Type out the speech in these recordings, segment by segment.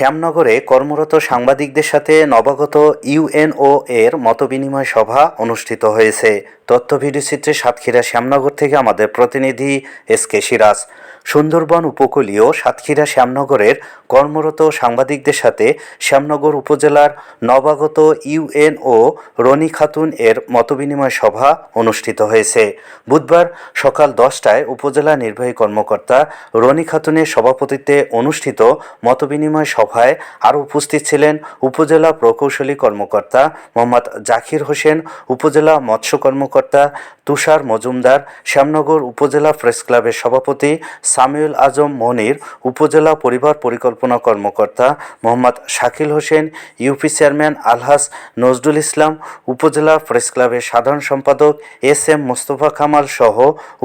শ্যামনগরে কর্মরত সাংবাদিকদের সাথে নবাগত ইউএনও এর মতবিনিময় সভা অনুষ্ঠিত হয়েছে। তথ্য ভিডিওচিত্রে সাতক্ষীরা শ্যামনগর থেকে আমাদের প্রতিনিধি এস কে সিরাজ। সুন্দরবন উপকূলীয় সাতক্ষীরা শ্যামনগরের কর্মরত সাংবাদিকদের সাথে শ্যামনগর উপজেলার নবাগত ইউএনও রনি খাতুন এর মতবিনিময় সভা অনুষ্ঠিত হয়েছে। বুধবার সকাল দশটায় উপজেলা নির্বাহী কর্মকর্তা রনি খাতুনের সভাপতিত্বে অনুষ্ঠিত মতবিনিময় সভায় আরও উপস্থিত ছিলেন উপজেলা প্রকৌশলী কর্মকর্তা মোহাম্মদ জাকির হোসেন, উপজেলা মৎস্য কর্মকর্তা তুষার মজুমদার, শ্যামনগর উপজেলা প্রেস ক্লাবের সভাপতি সামিউল আজম মনির, উপজেলা পরিবার পরিকল্পনা কর্মকর্তা মোহাম্মদ শাকিল হোসেন, ইউপি চেয়ারম্যান আলহাস নজরুল ইসলাম, উপজেলা প্রেস ক্লাবের সাধারণ সম্পাদক এস এম মোস্তফা কামাল সহ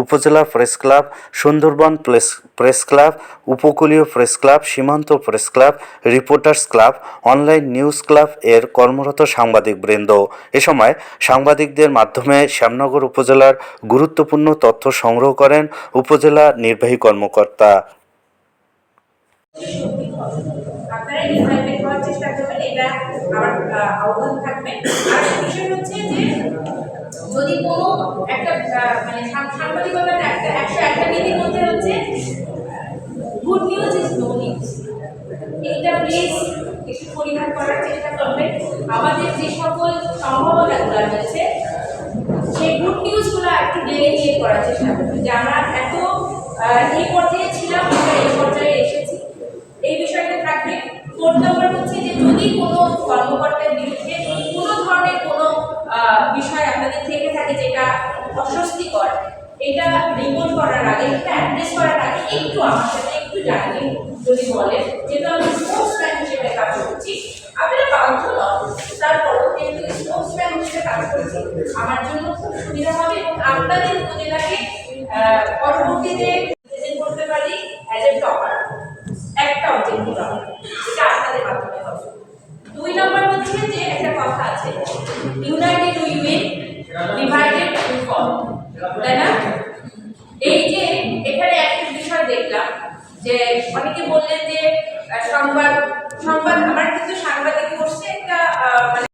উপজেলা press club, Sundarban press press club, উপকূলীয় প্রেস ক্লাব, সীমান্ত press club reporters club, online news club এর কর্মরত সাংবাদিক সাংবাদিকবৃন্দ এ সময় সাংবাদিকদের মাধ্যমে শ্যামনগর উপজেলার গুরুত্বপূর্ণ তথ্য সংগ্রহ করেন উপজেলা নির্বাহী কর্মকর্তা। যদি একটা মানে একটা, একশো একটা নীতির মধ্যে হচ্ছে, গুড নিউজ আমাদের যে সকল সম্ভাবনাগুলো রয়েছে, সেই নিউজগুলো এই বিষয়টা থাকবে। যে যদি কোনো কর্মকর্তার বিরুদ্ধে কোনো ধরনের কোনো বিষয় আপনাদের থেকে থাকে যেটা অস্বস্তিকর, এটা রিপোর্ট করার আগে, এটা অ্যাড্রেস করার আগে একটু আমার সাথে একটু জানিয়ে যদি বলেন, যেহেতু আমি স্পোর্টসম্যান হিসেবে কাজ করছি, আপনারা বাধ্য নন। তারপরও যেহেতু স্পোর্টসম্যান হিসেবে কাজ করছি, আমার জন্য খুব সুবিধা হবে এবং আপনাদের উপজেলাকে পরবর্তীতে প্রেজেন্ট করতে পারি অ্যাজ এ টপার একটা অবজেক্টিভ হবে এটা আপনাদের মাধ্যমে হবে। দুই নম্বর হচ্ছে যে একটা কথা আছে united we win divided we fall তাই না? এই যে, এখানে একটা বিষয় দেখলাম যে অনেকে বললেন যে সংবাদ